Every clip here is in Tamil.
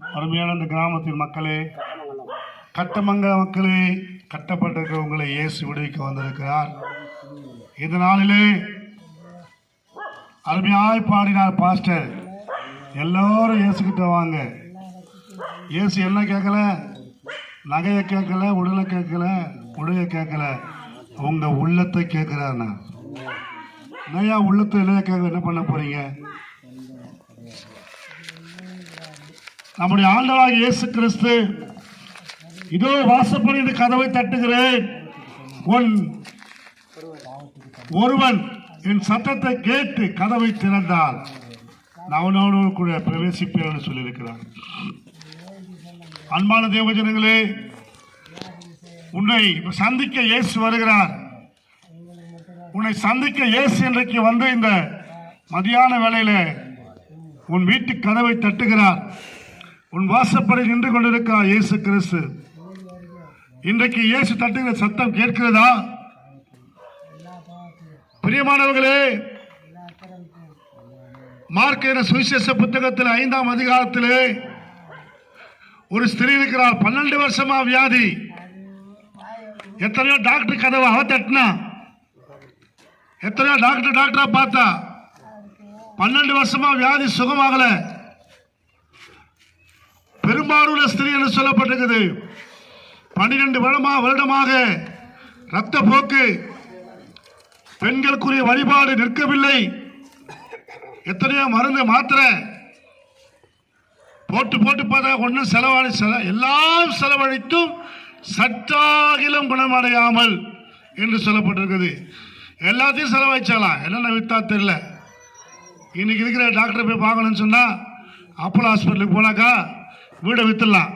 அருமையான இந்த கிராமத்தின் மக்களே கட்டமங்க மக்களே கட்டப்பட்டிருக்கிறவங்களை ஏசி இயேசு விடுவிக்க வந்திருக்கிறார். இந்த நாளிலே அருமையாய் பாடினார் பாஸ்டர். எல்லோரும் இயேசுக்கிட்ட வாங்க. இயேசு என்ன கேட்கல? நகையை கேட்கல உடலை கேட்கல உடைய கேட்கல. உங்க உள்ளத்தை கேட்குறாருண்ணா நிறையா உள்ளத்தை என்ன கேட்க என்ன பண்ண போறீங்க? நம்முடைய ஆண்டவராக இயேசு கிறிஸ்து. இதோ வாசப்படி கதவை தட்டுகிறேன். உன் ஒருவன் என் சத்தத்தை கேட்டு கதவை திறந்தால் நான் அவனோடு கூட பிரவேசிப்பேன் என்று சொல்லியிருக்கிறார். அன்பான தேவஜனங்களே உன்னை சந்திக்க இயேசு வருகிறார். உன்னை சந்திக்க இயேசு இன்றைக்கு வந்து இந்த மதியான வேளையில உன் வீட்டு கதவை தட்டுகிறார். உன் வாசப்படி நின்று கொண்டிருக்கிறார் இயேசு கிறிஸ்து. இன்றைக்கு இயேசு தட்டுகிற சத்தம் கேட்கிறதா? பிரியமானவர்களே மார்க்கிற சுவிசேஷ புத்தகத்தில் ஐந்தாம் அதிகாரத்திலே ஒரு ஸ்திரீ இருக்கிறார். பன்னெண்டு வருஷமா வியாதி. எத்தனையோ டாக்டர் கதவை அவ தட்டினா? எத்தனையோ டாக்டர் டாக்டரா பார்த்தா? பன்னெண்டு வருஷமா வியாதி சுகமாகலை. பெரும்பாலுள்ள ஸ்திரீ என்று சொல்லப்பட்டிருக்குது. பன்னிரண்டு வருடமா வருடமாக இரத்த போக்கு பெண்களுக்குரிய வழிபாடு நிற்கவில்லை. எத்தனையோ மருந்து மாத்திரை போட்டு போட்டு பார்த்தா ஒன்றும் செலவாணி செல எல்லாம் செலவழித்தும் சற்றாகிலும் குணமடையாமல் என்று சொல்லப்பட்டிருக்குது. எல்லாத்தையும் செலவழிச்சாலாம் என்னென்ன வித்தா தெரியல. இன்னைக்கு இருக்கிற டாக்டரை போய் பார்க்கணும்னு சொன்னால் அப்போலோ ஹாஸ்பிட்டலுக்கு போனாக்கா வீடை வித்துடலாம்.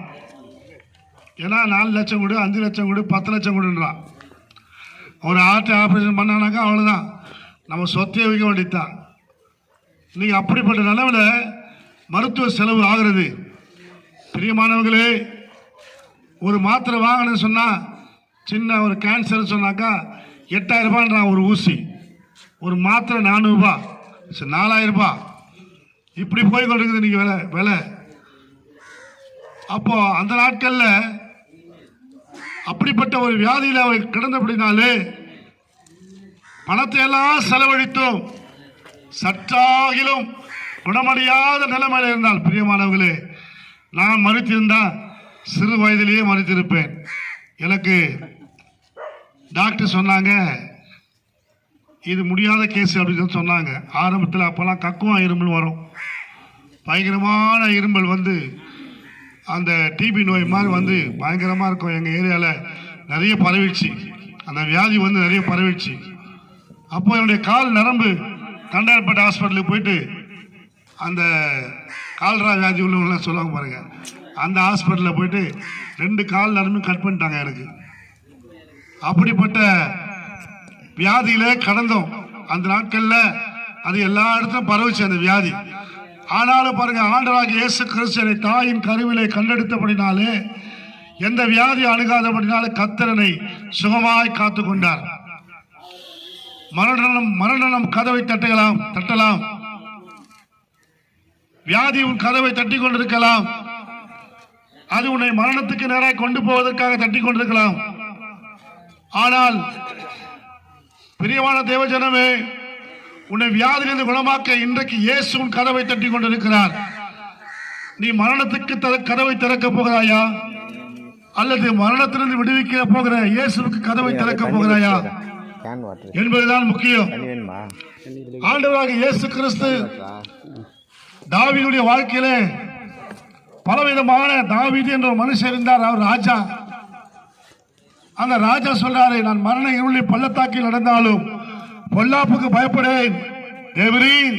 ஏன்னா நாலு லட்சம் கொடு அஞ்சு லட்சம் கொடு பத்து லட்சம் கொடுன்றான் ஒரு ஆர்டி ஆப்ரேஷன் பண்ணானாக்கா அவ்வளோதான் நம்ம சொத்தையே வைக்க வேண்டியதுதான். நீங்கள் அப்படிப்பட்ட நிலவில் மருத்துவ செலவு ஆகிறது. பிரியமானவர்களே ஒரு மாத்திரை வாங்கணும்னு சொன்னால் சின்ன ஒரு கேன்சர் சொன்னாக்கா எட்டாயிரம் ரூபான்றான் ஒரு ஊசி. ஒரு மாத்திரை நானூறுபா சரி நாலாயிரம் ரூபாய். இப்படி போய் கொண்டிருக்குது நீங்கள் விலை விலை. அப்போ அந்த நாட்களில் அப்படிப்பட்ட ஒரு வியாதியில் அவர் கிடந்தபடினாலே பணத்தை எல்லாம் செலவழித்தோம். சற்றாகிலும் குணமடையாத நிலைமையில் இருந்தால் பிரியமானவர்களே நான் மறுத்திருந்தா சிறு வயதிலேயே மறுத்திருப்பேன். எனக்கு டாக்டர் சொன்னாங்க இது முடியாத கேஸ் அப்படின்னு சொன்னாங்க. ஆரம்பத்தில் அப்போல்லாம் கக்குவம் இருமல் வரும். பயங்கரமான இருமல் வந்து அந்த டிபி நோய் மாதிரி வந்து பயங்கரமாக இருக்கும் எங்கள் ஏரியாவில் நிறைய பரவிடுச்சு. அந்த வியாதி வந்து நிறைய பரவிடுச்சு. அப்போ என்னுடைய கால் நரம்பு கண்டாயப்பட்ட ஹாஸ்பிட்டலுக்கு போயிட்டு அந்த கால்ரா வியாதி உள்ளவங்களாம் சொல்லுவாங்க பாருங்க. அந்த ஹாஸ்பிட்டலில் போயிட்டு ரெண்டு கால் நரம்பும் கட் பண்ணிட்டாங்க எனக்கு. அப்படிப்பட்ட வியாதியிலே கடந்தோம். அந்த நாட்களில் அது எல்லா இடத்துலையும் பரவுச்சு அந்த வியாதி. ஆனாலும் பாருங்க ஆண்டராக இயேசு கிறிஸ்தனை தாயின் கருவிலை கண்டெடுத்தபடினாலே எந்த வியாதி அணுகாதபடினாலே கத்திரனை சுகமாய் காத்து கொண்டார் மரணம் மரணம் கதவை தட்டுகலாம் தட்டலாம். வியாதி உன் கதவை தட்டி கொண்டிருக்கலாம். அது உன்னை மரணத்துக்கு நேராக கொண்டு போவதற்காக தட்டி கொண்டிருக்கலாம். ஆனால் பிரியமான தேவஜனமே உன்னை வியாதியிலிருந்து குணமாக்க இன்றைக்கு இயேசு உன் கதவை தட்டி கொண்டிருக்கிறார். நீ மரணத்துக்கு கதவை திறக்க போகிறாயா? அல்லது மரணத்திலிருந்து விடுவிக்க போகிற இயேசுவுக்கு கதவை திறக்க போகிறாயா? என்பதுதான் முக்கியம். ஆண்டவராக இயேசு கிறிஸ்து தாவீதுடைய வாழ்க்கையிலே பலவிதமான தாவீது என்ற ஒரு மனுஷன் இருந்தார். அவர் ராஜா. அந்த ராஜா சொல்றாரு நான் மரண இருளில் பள்ளத்தாக்கில் நடந்தாலும் பொல்லாப்புக்கு பயப்படேன். தேவரீர்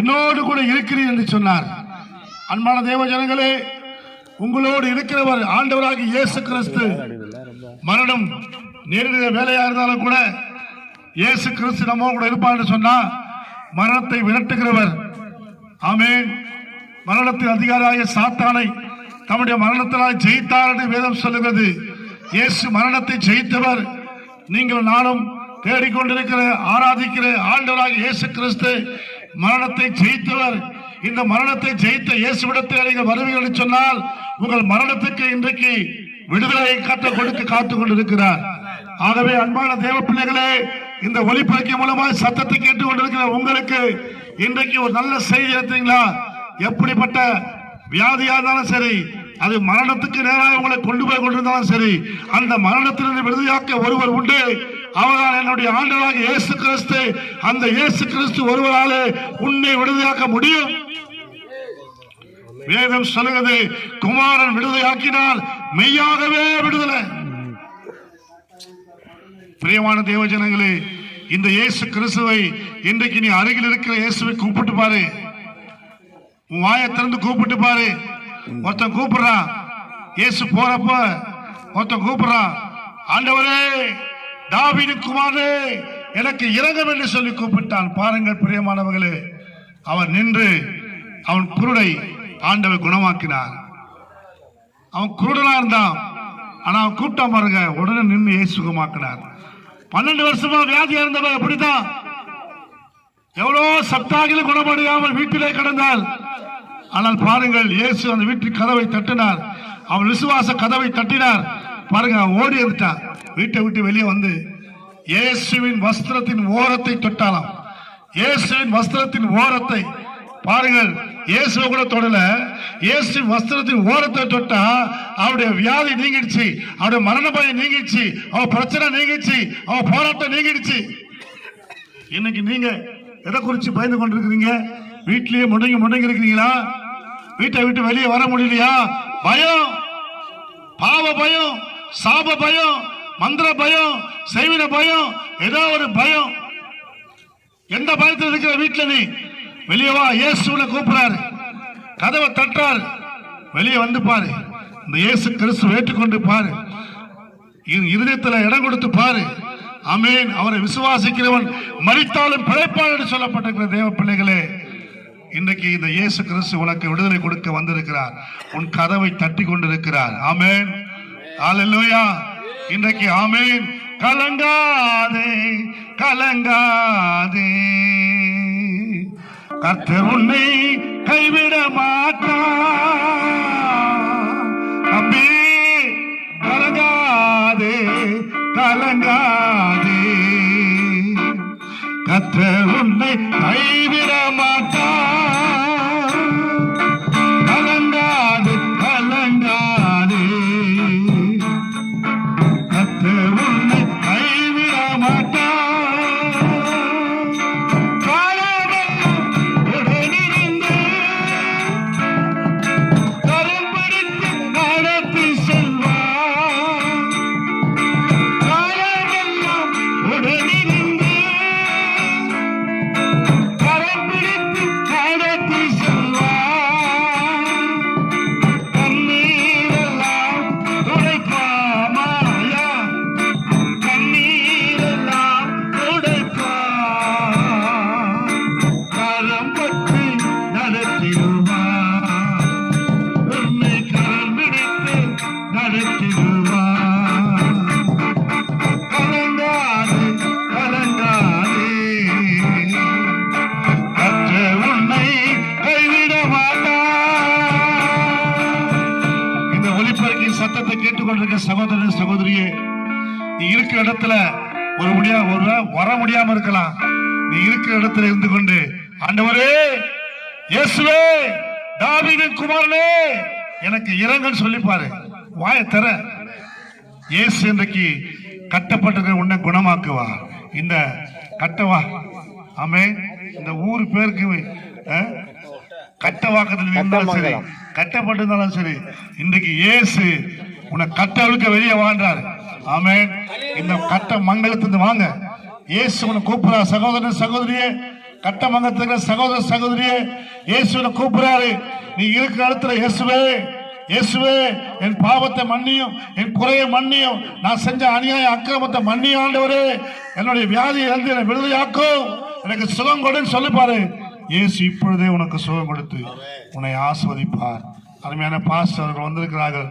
என்னோடு கூட இருக்கிறீர் என்று சொன்னார். அன்பான தேவ ஜனங்களே உங்களோடு இருக்கிறவர் ஆண்டவராக இயேசு கிறிஸ்து. மரணம் நேரிட வேலையா இருந்தாலும் கூட இயேசு கிறிஸ்து நம்ம கூட இருப்பார் என்று சொன்னா மரணத்தை விரட்டுகிறவர். ஆமேன். மரணத்தின் அதிகாரியாகிய சாத்தானை தம்முடைய மரணத்தினால் ஜெயித்தார் என்று வேதம் சொல்லுகிறது. இயேசு மரணத்தை ஜெயித்தவர். நீங்கள் நானும் தேடிக்கொண்டிருக்கிற ஆராதிக்கிற ஆண்டவராக இயேசு கிறிஸ்து மரணத்தை ஜெயித்தவர். இந்த மரணத்தை ஜெயித்த இயேசுவிடத்தில் நீங்கள் வருவீர்கள் சொன்னால் உங்கள் மரணத்துக்கு இன்றைக்கு விடுதலையை காத்த கொடுக்க காத்துக் கொண்டிருக்கிறார். ஆகவே அன்பான தேவ பிள்ளைகளே இந்த ஒளிப்பெருக்கி மூலமாக சத்தத்தை கேட்டுக் கொண்டிருக்கிற உங்களுக்கு இன்றைக்கு ஒரு நல்ல செய்தி எடுத்தீங்களா எப்படிப்பட்ட வியாதியா இருந்தாலும் சரி அது மரணத்துக்கு நேராக உங்களை கொண்டு போய் கொண்டிருந்தாலும் சரி அந்த மரணத்திலிருந்து விடுதலையாக்க ஒருவர் உண்டு. அவர்தான் என்னுடைய ஆண்டவராக இயேசு கிறிஸ்து அந்த இயேசு கிறிஸ்து ஒருவராலே உன்னை விடுதலையாக்க முடியும். வேதம் சொல்லுகிறது குமாரன் விடுதலையாக்கினால் மெய்யாகவே விடுதலை. பிரியமான தேவஜனங்களே இந்த இயேசு கிறிஸ்துவை இன்றைக்கு நீ அருகில் இருக்கிற இயேசுவை கூப்பிட்டு பாரு. உன் வாயை திறந்து கூப்பிட்டு பாரு. ஒருத்தன் கூப்பிடுறான் இயேசு போறப்ப ஒருத்தன் கூப்பிடுறான் ஆண்டவரே தாவீது குமாரே எனக்கு இறங்கும் என்று சொல்லி கூப்பிட்டான். பாருங்கள் பிரியமானவர்களே அவன் நின்று அவன் குருடை ஆண்டவர் குணமாக்கினார். அவன் குருடனா இருந்தான். ஆனா அவன் கூட்டம் பாருங்க உடனே நின்று இயேசு சுகமாக்கினார் பன்னெண்டு வருஷமா வியாதியா இருந்தவன் எப்படிதான் எவ்வளோ சப்தாகிலும் குணமடையாமல் வீட்டிலே கிடந்தால் ஆனால் பாருங்கள் இயேசு அந்த வீட்டு கதவை தட்டினார். அவன் விசுவாச கதவை தட்டினார். பாருங்க அவன் ஓடி வந்துட்டான். வீட்டை விட்டு வெளியே வந்து இயேசுவின் வஸ்திரத்தின் ஓரத்தை தொட்டாலாம். இயேசுவின் வஸ்திரத்தின் ஓரத்தை பாருங்கள் இயேசுவை கூட தொடல. இயேசுவின் வஸ்திரத்தின் ஓரத்தை தொட்டா அவருடைய வியாதி நீங்கிடுச்சு அவருடைய மரண பயம் நீங்கிடுச்சு அவ பிரச்சனை நீங்கிடுச்சு அவ போராட்டம் நீங்கிடுச்சு. இன்னைக்கு நீங்க எதை குறிச்சு பயந்து கொண்டிருக்கிறீங்க? வீட்லயே முடங்கி முடங்கி இருக்கிறீங்களா? வீட்டை விட்டு வெளியே வர முடியலையா? பயம் பாவ பயம் சாப பயம் மந்திர பயம் செய்வின பயம் ஏதோ ஒரு பயம். எந்த பயத்தில் இருக்கிற வீட்டில் நீ? வெளியே வா இயேசுனை கூப்பிடுறாரு. கதவை தட்டுறாரு. வெளியே வந்து பாரு. இந்த இயேசு கிறிஸ்து ஏற்றுக்கொண்டு பாரு. இரு- இடம் கொடுத்து பாரு. அமேன் அவரை விசுவாசிக்கிறவன் மறித்தாலும் பிழைப்பான் என்று சொல்லப்பட்டிருக்கிற தேவ பிள்ளைகளே இன்றைக்கு இந்த இயேசு கிறிஸ்து உனக்கு விடுதலை கொடுக்க வந்திருக்கிறார். உன் கதவை தட்டி கொண்டிருக்கிறார். ஆமென். ஹalleluya. இன்றைக்கு ஆமேன். கலங்காதே கலங்காதே. கர்த்தர் உன்னை கைவிட மாட்டா. நம்பி கலங்காதே கலங்காதே. கர்த்தர் உன்னை கைவிட மாட்டா. ஒரு முடியா ஒரு வர முடியாம இருக்கலாம். நீ இருக்கிற இடத்துல இருந்து கொண்டு ஆண்டவரே இயேசுவே தாவீதின் குமாரனே எனக்கு இரங்கல் சொல்லிப்பாரு வாய தர இயேசு இன்றைக்கு கட்டப்பட்டிருக்கிற உன்னை குணமாக்குவா. இந்த கட்டவா. ஆமே இந்த ஊர் பேருக்கு அஹ், கட்டவாக்கத்தில் இருந்தாலும் சரி கட்டப்பட்டிருந்தாலும் சரி இன்றைக்கு இயேசு உன்னை கட்டவிழ்க்க வெளியே வாழ்றாரு ஆமென். இந்த கட்ட மங்கலத்திலிருந்து வாங்க. இயேசுவனை உன்னை சகோதரன் சகோதரியே கட்ட மங்கலத்துக்கு சகோதர சகோதரியே இயேசுவனை கூப்பிடுறாரு. நீ இருக்கிற இடத்துல இயேசுவே இயேசுவே என் பாவத்தை மன்னியும் என் குறைய மன்னியும். நான் செஞ்ச அநியாய அக்கிரமத்தை மன்னிய ஆண்டவரே. என்னுடைய வியாதியை எழுதி என்னை விடுதலையாக்கும். எனக்கு சுகம் கொடுன்னு சொல்லிப்பாரு இயேசு இப்பொழுதே உனக்கு சுகம் கொடுத்து உன்னை ஆஸ்வதிப்பார் அருமையான பாஸ்டர் அவர்கள் வந்திருக்கிறார்கள்.